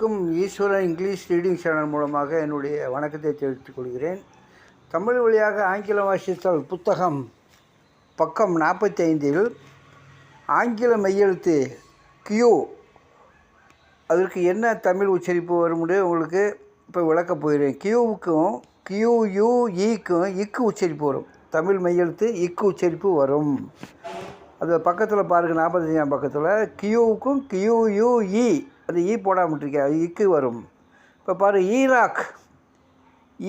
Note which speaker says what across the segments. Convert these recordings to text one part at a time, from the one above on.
Speaker 1: அனைவருக்கும் ஈஸ்வரன் English reading channel மூலமாக என்னுடைய வணக்கத்தை தெரிவித்துக் கொள்கிறேன். தமிழ் வழியாக ஆங்கிலம் வாசித்தல் புத்தகம் பக்கம் நாற்பத்தி ஐந்தில் ஆங்கில மெய்யெழுத்து கியூ. அதற்கு என்ன தமிழ் உச்சரிப்பு வரும்னு உங்களுக்கு இப்போ விளக்கப் போகிறேன். கியூவுக்கும் கியூயுஇக்கும் இக்கு உச்சரிப்பு வரும். தமிழ் மெய்யெழுத்து இக்கு உச்சரிப்பு வரும். அது பக்கத்தில் பாருங்கள் நாற்பத்தஞ்சாம் பக்கத்தில். கியூவுக்கும் கியூயுஇ அது ஈ போடாமல் இருக்கேன் இக்கு வரும். இப்போ பாரு ஈராக்.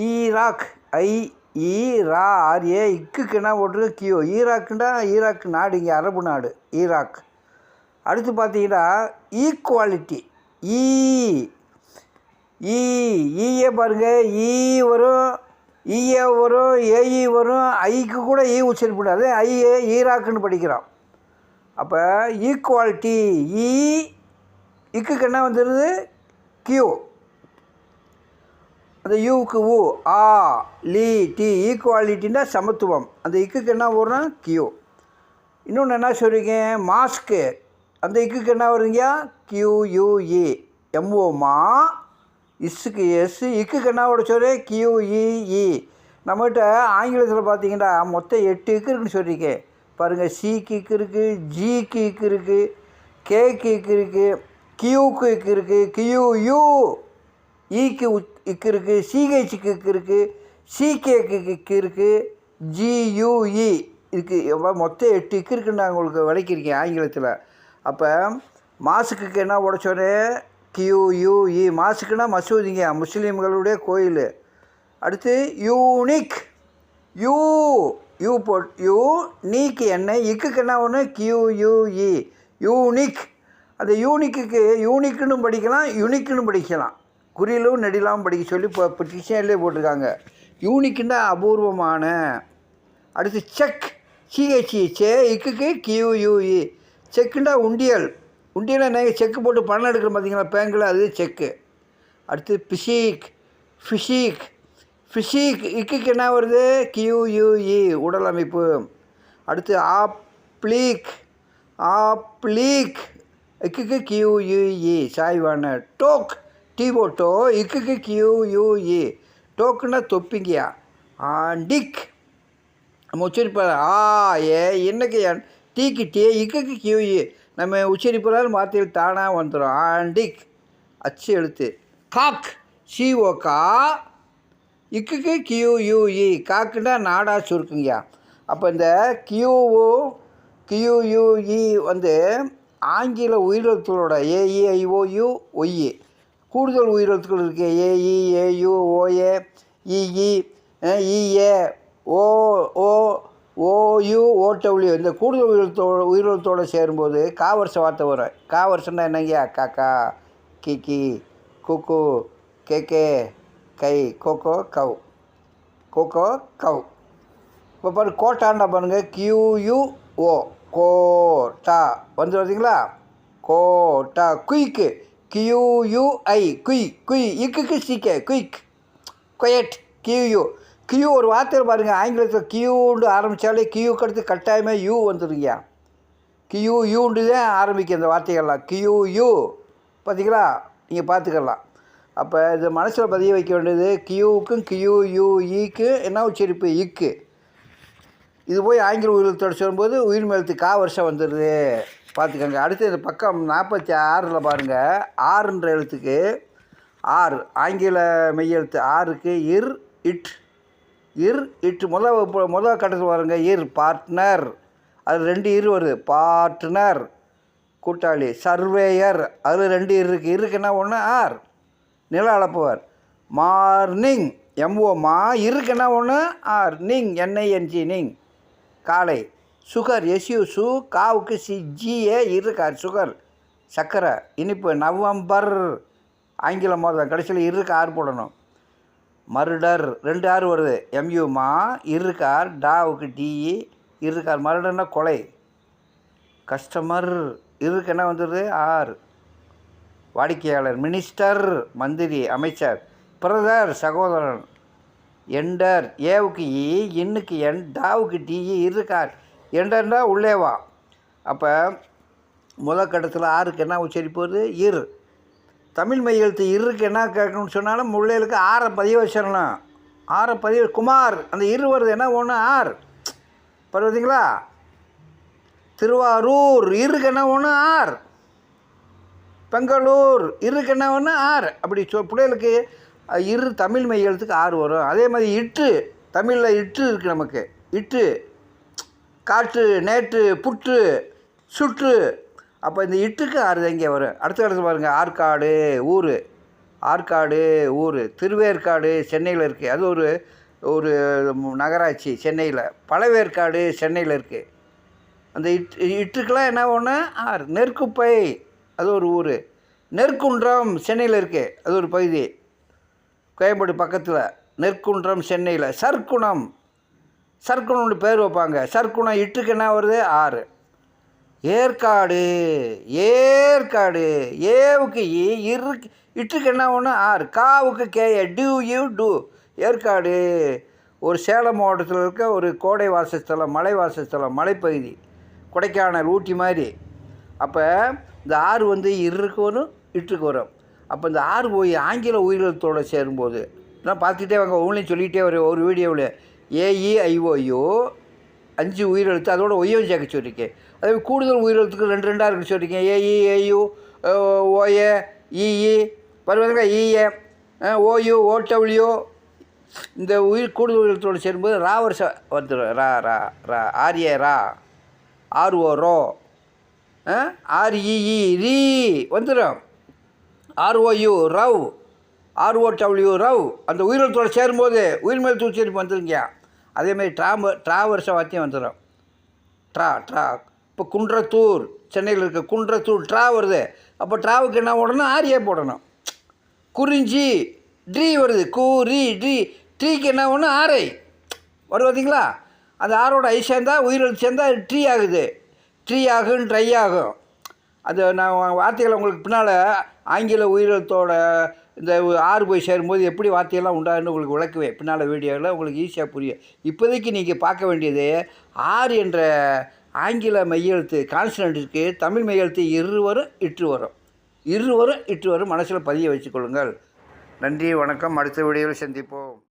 Speaker 1: ஈராக். ஐ ஈ ரா ஆர் ஏ இக்குக்கு என்ன போட்டிருக்கு கியூ. ஈராக்குண்டா ஈராக் நாடு இங்கே அரபு நாடு ஈராக். அடுத்து பார்த்தீங்கன்னா ஈக்குவாலிட்டி ஈ ஈ ஈயே பாருங்கள் ஈ வரும் ஈஏ வரும் ஏஇ வரும். ஐக்கு கூட ஈ உச்சரிப்பிடாது ஐஏ ஈராக்குன்னு படிக்கிறோம் அப்போ ஈக்குவாலிட்டி ஈ இக்குக்கு என்ன வந்துடுது கியூ அந்த யூக்கு ஊ ஆ லி டி ஈக்குவாலிட்டின்னா சமத்துவம். அந்த இக்குக்கு என்ன வரும் கியூ இன்னொன்று என்ன சொல்கிறீங்க மாஸ்க்கு அந்த இக்குக்கு என்ன வருங்க கியூயூஇ எம்ஓமா e. இஸ்ஸுக்கு எஸ் இக்குக்கு என்ன விட சொல்லு? கியூஇஇ e, e. நம்மகிட்ட ஆங்கிலத்தில் பார்த்தீங்கன்னா மொத்தம் எட்டு இக்கு இருக்குன்னு சொல்கிறீங்க பாருங்கள் சி கிக்கு இருக்குது ஜி கிக்கு இருக்குது கே கிக்கு இருக்குது கியூக்கு இக்கு இருக்குது கியூ ஈக்கு இக்கு இருக்குது சிஹெச்சுக்கு இக்கு இருக்குது சிகேக்கு இக்கு இருக்குது ஜியூஇ e இதுக்கு எவ்வளோ மொத்தம் எட்டு இக்கு இருக்குன்னு நான் உங்களுக்கு விளக்கியிருக்கேன் ஆங்கிலத்தில். அப்போ மாசுக்கு என்ன உடச்சோன்னே கியூயூஇ e. மாசுக்குன்னா மசூதிங்க முஸ்லீம்களுடைய கோயில். அடுத்து யூனிக் யூ யூ போட் யூ நீக்கு என்ன? இக்குக்கு என்ன ஒன்று கியூயூஇ யூனிக் அந்த யூனிக்கு யூனிக்குன்னு படிக்கலாம் யுனிக்குன்னு படிக்கலாம். குறியிலும் நெடிலாம் படிக்க சொல்லி இப்போ இப்போ டிக்ஷனரிலே போட்டிருக்காங்க. யூனிக்குன்னா அபூர்வமான. அடுத்து செக். சிஹெச்இ சே இக்குக்கு கியூயூஇ செக்குண்டா உண்டியல். உண்டியல் என்ன செக்கு போட்டு பணம் எடுக்கிற பார்த்தீங்களா பேங்கில் அது செக்கு. அடுத்து பிஷீக் ஃபிஷீக். ஃபிஷீக் இக்குக்கு என்ன வருது? கியூயூஇ உடல் அமைப்பு. அடுத்து ஆப்ளீக். ஆப்ளீக். இக்குக்கு கியூயூஇ சாய்வான. டோக். டீபோட்டோ இக்குக்கு கியூயூஇ டோக்குன்னா தொப்பிங்கயா? ஆண்டிக். நம்ம உச்சரிப்பாளர் ஆ ஏ என்னக்கு டீக்கு டீ. இக்குக்கு கியூஇ நம்ம உச்சரிப்பாளர் மாற்றி தானாக வந்துடும் ஆண்டிக். அச்சு எழுத்து. காக். சிஓ கா. இக்குக்கு கியூயூஇ காக்குன்னா நாடா சுருக்குங்கய்யா அப்போ இந்த கியூஓ கியூயூஇ வந்து ஆங்கில உயிரெழுத்துகளோட ஏஇஐஓயு ஒய்யு கூடுதல் உயிரெழுத்துக்கள் இருக்குது A E A U O A E E E A O O O U O W இந்த கூடுதல் உயிரெழுத்தோட உயிரெழுத்தோடு சேரும்போது காவரிச வார்த்தை வரும். காவரிசன்னா என்னங்கய்யா காக்கா கிக்கி குக்கு கேகே கை கோகோ கவ். கோகோ கவ். இப்போ பாரு கோட்டாண்டா பாருங்கள் கியூயூஓ கோட்டா. வந்து பார்த்தீங்களா quota. Quick Q U I குய் குய் இக்குக்கு C K quick. Quiet. Q U Q ஒரு வார்த்தையில் பாருங்கள் ஆங்கிலத்தில் கியூண்டு ஆரம்பித்தாலே கியூக்கு அடுத்து கட்டாயமாக யூ வந்துருங்கயா கியூ யூண்டு தான் ஆரம்பிக்கும் இந்த வார்த்தைகள்லாம். கியூ யூ பார்த்தீங்களா நீங்கள் பார்த்துக்கலாம் அப்போ இது மனசில் பதிய வைக்க வேண்டியது கியூவுக்கும் கியூ யூ ஈக்கு என்ன உச்சரிப்பு? இக்கு. இது போய் ஆங்கில உயிரெழுத்தோடு சொல்லும்போது உயிர் மேலத்து கா வருஷம் வந்துடுது. பார்த்துக்கோங்க. அடுத்து இந்த பக்கம் நாற்பத்தி ஆறில் பாருங்கள் ஆறுன்ற எழுத்துக்கு ஆறு. ஆங்கில மெய்யெழுத்து ஆறுக்கு இர் இட். இர் இட். முதல் முதல் கட்டத்தில் பாருங்க. இர் பார்ட்னர். அது ரெண்டு இரு வருது. பார்ட்னர். கூட்டாளி. சர்வேயர். அதில் ரெண்டு இரு இருக்குது இருக்குன்னா ஒன்று ஆர். நில அளப்பவர். மார்னிங். எம்ஓ மா. இருக்குன்னா ஒன்று ஆர். நிங். என்ஐஎன்ஜி நிங். காலை. சுகர் எஸ்யூ சு காவுக்கு சி ஜிஏ இருக்கார் சுகர் சர்க்கரை இனிப்பு நவம்பர். ஆங்கிலம் மோதல் கடைசியில் இருக்கு ஆறு போடணும். மருடர் ரெண்டு ஆறு வருது. எம்யூமா இருக்கார் டாவுக்கு டிஇ இருக்கார். மருடர்னா கொலை. கஸ்டமர் இருக்கு என்ன வந்துடுது ஆர் வாடிக்கையாளர் மினிஸ்டர் மந்திரி அமைச்சர் பிரதர் சகோதரன் எண்டர் ஏவுக்கு இ இன்னுக்கு என் டாவுக்கு டிஇ இருக்கார். எண்டர்னா உள்ளே வா. அப்போ முதல் கட்டத்தில் ஆறுக்கு என்ன உச்சரிப்பது வருது? இர். தமிழ் மையெழுத்து இருக்கு என்ன கேட்கணும்னு சொன்னாலும் முள்ளைகளுக்கு ஆறை பதிய வச்சிடணும் ஆறை பதிய குமார் அந்த இரு வருது என்ன? ஒன்று ஆர். பருவதீங்களா திருவாரூர் இருக்கு என்ன? ஒன்று ஆர். பெங்களூர் இருக்கு என்ன? ஒன்று ஆர். அப்படி சொ பிள்ளைகளுக்கு இரு தமிழ் மையெழுத்துக்கு ஆறு வரும். அதே மாதிரி இட்டு தமிழில் இட்டு இருக்குது நமக்கு. இட்டு காற்று நேற்று புற்று சுற்று. அப்போ இந்த இட்டுக்கு ஆறு எங்கே வரும். அடுத்த இடத்துல பாருங்கள் ஆற்காடு ஊர். ஆற்காடு ஊர். திருவேற்காடு சென்னையில் இருக்குது அது ஒரு ஒரு நகராட்சி சென்னையில். பழவேற்காடு சென்னையில் இருக்குது அந்த இட் இட்டுக்கெலாம் என்ன ஒன்று ஆறு. நெற்குப்பை அது ஒரு ஊர். நெற்குன்றம் சென்னையில் இருக்குது அது ஒரு பகுதி. கோயம்பேடு பக்கத்தில் நெற்குன்றம் சென்னையில் சர்க்குணம் சர்க்குணம்னு பேர் வைப்பாங்க. சர்க்குணம் இட்டுக்கு என்ன வருது? ஆறு. ஏற்காடு ஏற்காடு ஏவுக்கு இ இரு இட்டுக்கு என்ன ஒன்று ஆறு. காவுக்கு கேய டியூ யூ டூ. ஏற்காடு ஒரு சேலம் மாவட்டத்தில் இருக்க ஒரு கோடை வாசஸ்தலம் மலை வாசஸ்தலம் மலைப்பகுதி கொடைக்கானல் ஊட்டி மாதிரி. அப்போ இந்த ஆறு வந்து இருக்கு வரும் இட்டுக்கு வரும். அப்போ இந்த ஆறு போய் ஆங்கில உயிரிழத்தோடு சேரும்போது நான் பார்த்துட்டே வாங்க ஒவ்வொன்றையும் சொல்லிகிட்டே வர ஒரு வீடியோவில். ஏஇஐஓயோ அஞ்சு உயிரெழுத்து அதோட ஒய்யும் சேர்க்க சொல்லியிருக்கேன் அதே மாதிரி கூடுதல் உயிரெழுத்துக்கு ரெண்டு ரெண்டாக இருக்கு சொல்லியிருக்கேன் ஏஇ ஏயு ஓஏ இஇ பரவாயில்ல இஏ ஓயு ஓடபிள்யூ இந்த உயிர் கூடுதல் உயிரெழுத்தோடு சேரும்போது ரா வருஷம் வந்துடும் ரா ரா ரா ஆர்ஏ ரா ஆர்ஓ ரோ ஆர்இஇ ரீ வந்துடும் ஆர்ஓயு ரவ் ஆர்ஓடபிள்யூ ரவ் அந்த உயிரெழுத்தோடு சேரும்போது உயிர்மேல் தூச்சரிப்பு வந்துருங்க அதேமாதிரி ட்ராம ட்ரா வருஷ வாத்தியம் வந்துடும் ட்ரா ட்ரா. இப்போ குன்றத்தூர் சென்னையில் இருக்க குன்றத்தூர் ட்ரா வருது. அப்போ ட்ராவுக்கு என்ன போடணும்? ஆரியே போடணும். குறிஞ்சி ட்ரீ வருது. கூரி ரீ ட்ரீ. ட்ரீக்கு என்ன ஒன்று ஆரை. வரும் பார்த்தீங்களா அந்த ஆரோட ஐ சேர்ந்தால் உயிரெழுத்து சேர்ந்தால் ட்ரீ ஆகுது. ட்ரீ ஆகும் ட்ரை ஆகும். அது நான் வார்த்தைகளை உங்களுக்கு பின்னால் ஆங்கில உயிரத்தோட இந்த ஆறு போய் சேரும்போது எப்படி வார்த்தையெல்லாம் உண்டாருன்னு உங்களுக்கு விளக்குவேன். பின்னால் வீடியோவில் உங்களுக்கு ஈஸியாக புரியும். இப்போதைக்கு நீங்கள் பார்க்க வேண்டியது ஆறு என்ற ஆங்கில மையெழுத்து கான்சனண்ட்டுக்கு தமிழ் மையெழுத்து இரு வரும் இற்று வரும் இரு வரும் இற்று வரும் மனசில் பதிய வச்சுக்கொள்ளுங்கள் நன்றி வணக்கம். அடுத்த வீடியோவில் சந்திப்போம்.